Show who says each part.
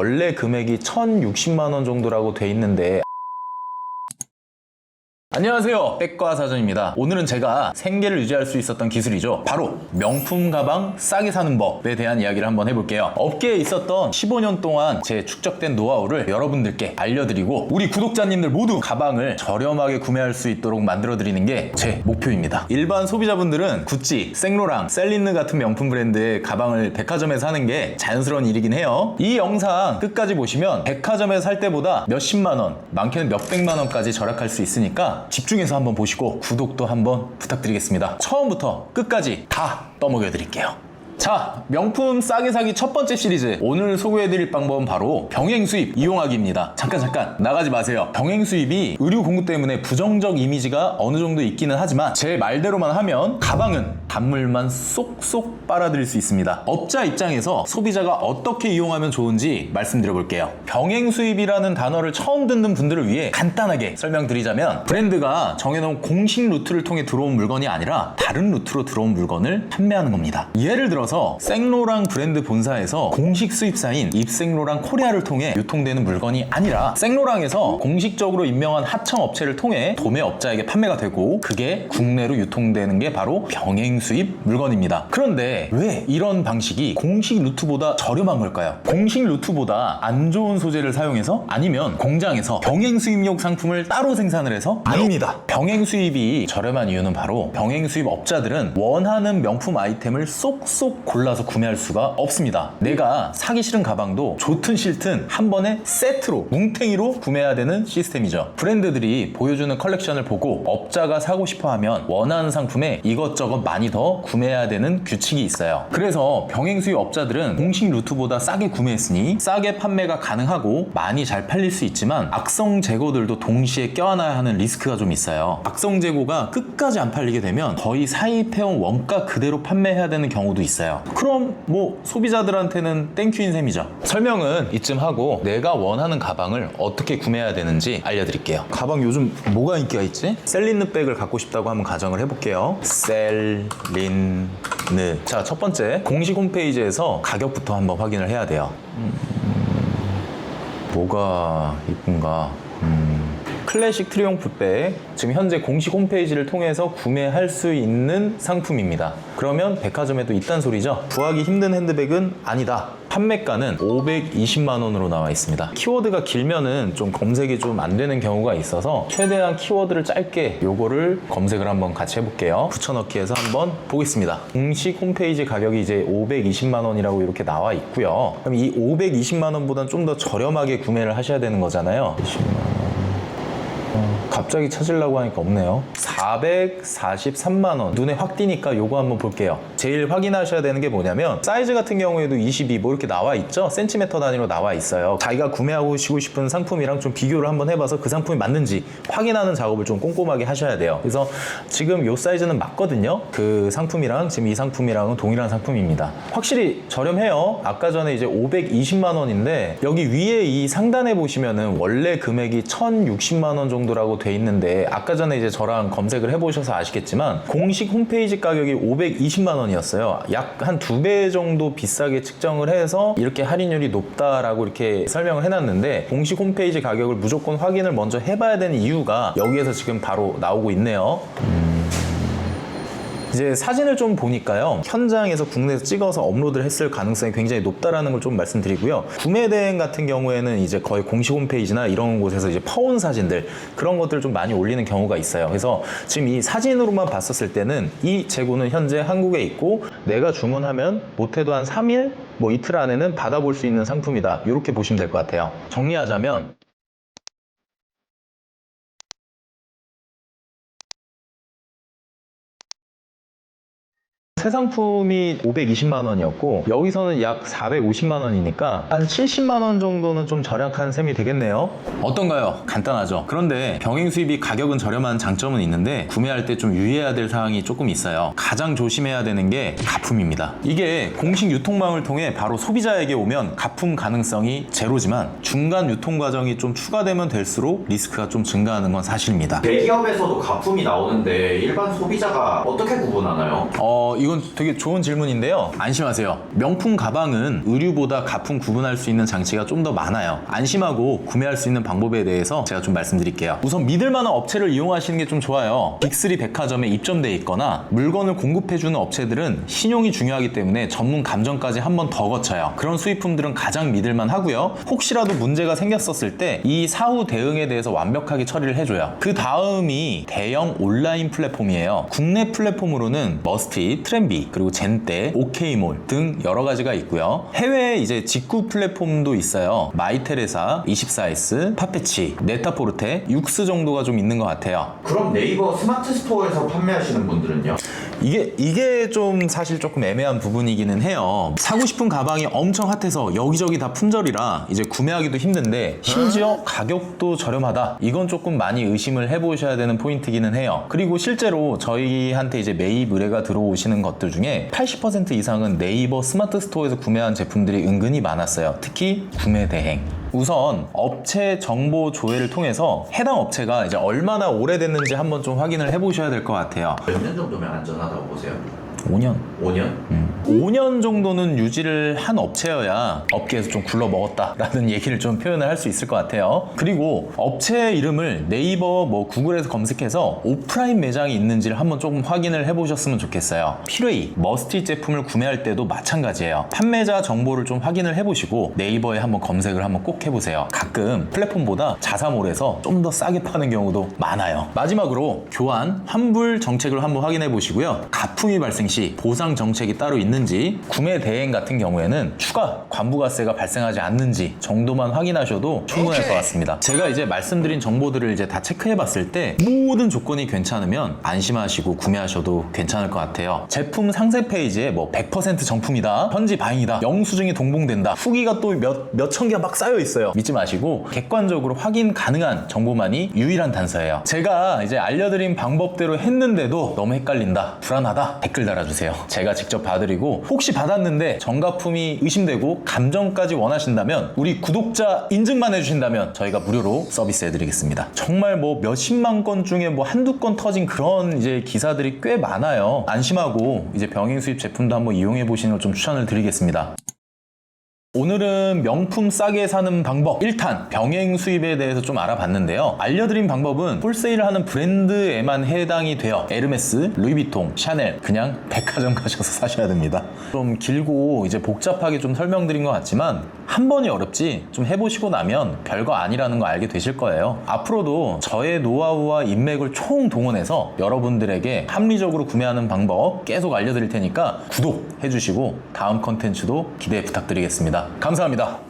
Speaker 1: 원래 금액이 1,060만 원 정도라고 돼 있는데 안녕하세요. 백과 사전입니다. 오늘은 제가 생계를 유지할 수 있었던 기술이죠. 바로 명품 가방 싸게 사는 법에 대한 이야기를 한번 해볼게요. 업계에 있었던 15년 동안 제 축적된 노하우를 여러분들께 알려드리고 우리 구독자님들 모두 가방을 저렴하게 구매할 수 있도록 만들어 드리는 게 제 목표입니다. 일반 소비자분들은 구찌, 생로랑, 셀린느 같은 명품 브랜드의 가방을 백화점에서 사는 게 자연스러운 일이긴 해요. 이 영상 끝까지 보시면 백화점에서 살 때보다 몇십만 원 많게는 몇백만 원까지 절약할 수 있으니까 집중해서 한번 보시고 구독도 한번 부탁드리겠습니다. 처음부터 끝까지 다 떠먹여 드릴게요. 자, 명품 싸게 사기 첫 번째 시리즈. 오늘 소개해드릴 방법은 바로 병행 수입 이용하기입니다. 잠깐, 잠깐, 나가지 마세요. 병행 수입이 의류 공급 때문에 부정적 이미지가 어느 정도 있기는 하지만 제 말대로만 하면 가방은 단물만 쏙쏙 빨아들일 수 있습니다. 업자 입장에서 소비자가 어떻게 이용하면 좋은지 말씀드려 볼게요. 병행 수입이라는 단어를 처음 듣는 분들을 위해 간단하게 설명드리자면 브랜드가 정해놓은 공식 루트를 통해 들어온 물건이 아니라 다른 루트로 들어온 물건을 판매하는 겁니다. 예를 들어서 생로랑 브랜드 본사에서 공식 수입사인 입생로랑 코리아를 통해 유통되는 물건이 아니라 생로랑에서 공식적으로 임명한 하청 업체를 통해 도매업자에게 판매가 되고 그게 국내로 유통되는 게 바로 병행 수입 물건입니다. 그런데 왜 이런 방식이 공식 루트보다 저렴한 걸까요? 공식 루트보다 안 좋은 소재를 사용해서 아니면 공장에서 병행 수입용 상품을 따로 생산을 해서 아닙니다. 병행 수입이 저렴한 이유는 바로 병행 수입 업자들은 원하는 명품 아이템을 쏙쏙 골라서 구매할 수가 없습니다. 내가 사기 싫은 가방도 좋든 싫든 한 번에 세트로 뭉탱이로 구매해야 되는 시스템이죠. 브랜드들이 보여주는 컬렉션을 보고 업자가 사고 싶어 하면 원하는 상품에 이것저것 많이 더 구매해야 되는 규칙이 있어요. 그래서 병행 수입 업자들은 공식 루트보다 싸게 구매했으니 싸게 판매가 가능하고 많이 잘 팔릴 수 있지만 악성 재고들도 동시에 껴안아야 하는 리스크가 좀 있어요. 악성 재고가 끝까지 안 팔리게 되면 거의 사입해온 원가 그대로 판매해야 되는 경우도 있어요. 그럼 뭐 소비자들한테는 땡큐인 셈이죠. 설명은 이쯤 하고 내가 원하는 가방을 어떻게 구매해야 되는지 알려드릴게요. 가방 요즘 뭐가 인기가 있지? 셀린느 백을 갖고 싶다고 한번 가정을 해볼게요. 셀린느. 자, 첫 번째 공식 홈페이지에서 가격부터 한번 확인을 해야 돼요. 음, 뭐가 이쁜가? 음, 클래식 트리ум프 백 지금 현재 공식 홈페이지를 통해서 구매할 수 있는 상품입니다. 그러면 백화점에도 있단 소리죠. 구하기 힘든 핸드백은 아니다. 판매가는 520만 원으로 나와 있습니다. 키워드가 길면은 좀 검색이 좀 안 되는 경우가 있어서 최대한 키워드를 짧게 요거를 검색을 한번 같이 해볼게요. 붙여넣기해서 한번 보겠습니다. 공식 홈페이지 가격이 이제 520만 원이라고 이렇게 나와 있고요. 그럼 이 520만 원보다는 좀더 저렴하게 구매를 하셔야 되는 거잖아요. 20만 원. 갑자기 찾으려고 하니까 없네요. 443만 원. 눈에 확 띄니까 요거 한번 볼게요. 제일 확인하셔야 되는 게 뭐냐면 사이즈 같은 경우에도 22 뭐 이렇게 나와 있죠. 센티미터 단위로 나와 있어요. 자기가 구매하고 싶은 상품이랑 좀 비교를 한번 해봐서 그 상품이 맞는지 확인하는 작업을 좀 꼼꼼하게 하셔야 돼요. 그래서 지금 요 사이즈는 맞거든요. 그 상품이랑 지금 이 상품이랑은 동일한 상품입니다. 확실히 저렴해요. 아까 전에 이제 520만 원인데 여기 위에 이 상단에 보시면은 원래 금액이 1,060만 원 정도라고 돼 있는데 아까 전에 이제 저랑 검색을 해보셔서 아시겠지만 공식 홈페이지 가격이 520만 원이었어요. 약 한 두 배 정도 비싸게 측정을 해서 이렇게 할인율이 높다라고 이렇게 설명을 해놨는데 공식 홈페이지 가격을 무조건 확인을 먼저 해봐야 되는 이유가 여기에서 지금 바로 나오고 있네요. 이제 사진을 좀 보니까요 현장에서 국내에서 찍어서 업로드를 했을 가능성이 굉장히 높다라는 걸 좀 말씀드리고요. 구매 대행 같은 경우에는 이제 거의 공식 홈페이지나 이런 곳에서 이제 퍼온 사진들 그런 것들을 좀 많이 올리는 경우가 있어요. 그래서 지금 이 사진으로만 봤었을 때는 이 재고는 현재 한국에 있고 내가 주문하면 못해도 한 3일 뭐 이틀 안에는 받아볼 수 있는 상품이다. 이렇게 보시면 될 것 같아요. 정리하자면 새 상품이 520만 원이었고 여기서는 약 450만 원이니까 한 70만 원 정도는 좀 절약한 셈이 되겠네요. 어떤가요? 간단하죠. 그런데 병행 수입이 가격은 저렴한 장점은 있는데 구매할 때 좀 유의해야 될 사항이 조금 있어요. 가장 조심해야 되는 게 가품입니다. 이게 공식 유통망을 통해 바로 소비자에게 오면 가품 가능성이 제로지만 중간 유통 과정이 좀 추가되면 될수록 리스크가 좀 증가하는 건 사실입니다.
Speaker 2: 대기업에서도 가품이 나오는데 일반 소비자가 어떻게 구분하나요?
Speaker 1: 어, 이거 이건 되게 좋은 질문인데요. 안심하세요. 명품 가방은 의류보다 가품 구분할 수 있는 장치가 좀 더 많아요. 안심하고 구매할 수 있는 방법에 대해서 제가 좀 말씀드릴게요. 우선 믿을 만한 업체를 이용하시는 게 좀 좋아요. 빅3 백화점에 입점돼 있거나 물건을 공급해주는 업체들은 신용이 중요하기 때문에 전문 감정까지 한 번 더 거쳐요. 그런 수입품들은 가장 믿을 만 하고요. 혹시라도 문제가 생겼었을 때 이 사후 대응에 대해서 완벽하게 처리를 해줘요. 그 다음이 대형 온라인 플랫폼이에요. 국내 플랫폼으로는 머스티, 트 렌비, 그리고 젠떼, 오케이몰 등 여러 가지가 있고요. 해외에 이제 직구 플랫폼도 있어요. 마이테레사, 24S, 파페치, 네타포르테, 육스 정도가 좀 있는 것 같아요.
Speaker 2: 그럼 네이버 스마트 스토어에서 판매하시는 분들은요?
Speaker 1: 이게 이게 좀 사실 조금 애매한 부분이기는 해요. 사고 싶은 가방이 엄청 핫해서 여기저기 다 품절이라 이제 구매하기도 힘든데 심지어 가격도 저렴하다. 이건 조금 많이 의심을 해보셔야 되는 포인트기는 해요. 그리고 실제로 저희한테 이제 매입 의뢰가 들어오시는 것들 중에 80% 이상은 네이버 스마트 스토어에서 구매한 제품들이 은근히 많았어요. 특히 구매 대행. 우선 업체 정보 조회를 통해서 해당 업체가 이제 얼마나 오래됐는지 한번 좀 확인을 해보셔야 될 것 같아요.
Speaker 2: 몇 년 정도면 안전하다고 보세요?
Speaker 1: 5년.
Speaker 2: 5년?
Speaker 1: 5년 정도는 유지를 한 업체여야 업계에서 좀 굴러 먹었다라는 얘기를 좀 표현을 할 수 있을 것 같아요. 그리고 업체 이름을 네이버 뭐 구글에서 검색해서 오프라인 매장이 있는지를 한번 조금 확인을 해보셨으면 좋겠어요. 필웨이, 머스티 제품을 구매할 때도 마찬가지예요. 판매자 정보를 좀 확인을 해보시고 네이버에 한번 검색을 한번 꼭 해보세요. 가끔 플랫폼보다 자사몰에서 좀 더 싸게 파는 경우도 많아요. 마지막으로 교환, 환불 정책을 한번 확인해 보시고요. 가품이 발생 시 보상 정책이 따로 있는지, 구매 대행 같은 경우에는 추가 관부가세가 발생하지 않는지 정도만 확인하셔도 충분할 것 같습니다. 제가 이제 말씀드린 정보들을 이제 다 체크해 봤을 때 모든 조건이 괜찮으면 안심하시고 구매하셔도 괜찮을 것 같아요. 제품 상세 페이지에 뭐 100% 정품이다, 현지 바잉이다, 영수증이 동봉된다, 후기가 또 몇, 몇천 개가 막 쌓여 있어요. 믿지 마시고 객관적으로 확인 가능한 정보만이 유일한 단서예요. 제가 이제 알려드린 방법대로 했는데도 너무 헷갈린다, 불안하다 댓글 달아 주세요. 제가 직접 봐드리고 혹시 받았는데 정가품이 의심되고 감정까지 원하신다면 우리 구독자 인증만 해주신다면 저희가 무료로 서비스 해드리겠습니다. 정말 뭐 몇십만 건 중에 뭐 한두 건 터진 그런 이제 기사들이 꽤 많아요. 안심하고 이제 병행 수입 제품도 한번 이용해 보시는 걸 좀 추천을 드리겠습니다. 오늘은 명품 싸게 사는 방법 1탄 병행 수입에 대해서 좀 알아봤는데요. 알려드린 방법은 홀세일을 하는 브랜드에만 해당이 돼요. 에르메스, 루이비통, 샤넬 그냥 백화점 가셔서 사셔야 됩니다. 좀 길고 이제 복잡하게 좀 설명드린 것 같지만 한 번이 어렵지 좀 해보시고 나면 별거 아니라는 거 알게 되실 거예요. 앞으로도 저의 노하우와 인맥을 총 동원해서 여러분들에게 합리적으로 구매하는 방법 계속 알려드릴 테니까 구독해주시고 다음 컨텐츠도 기대 부탁드리겠습니다. 감사합니다.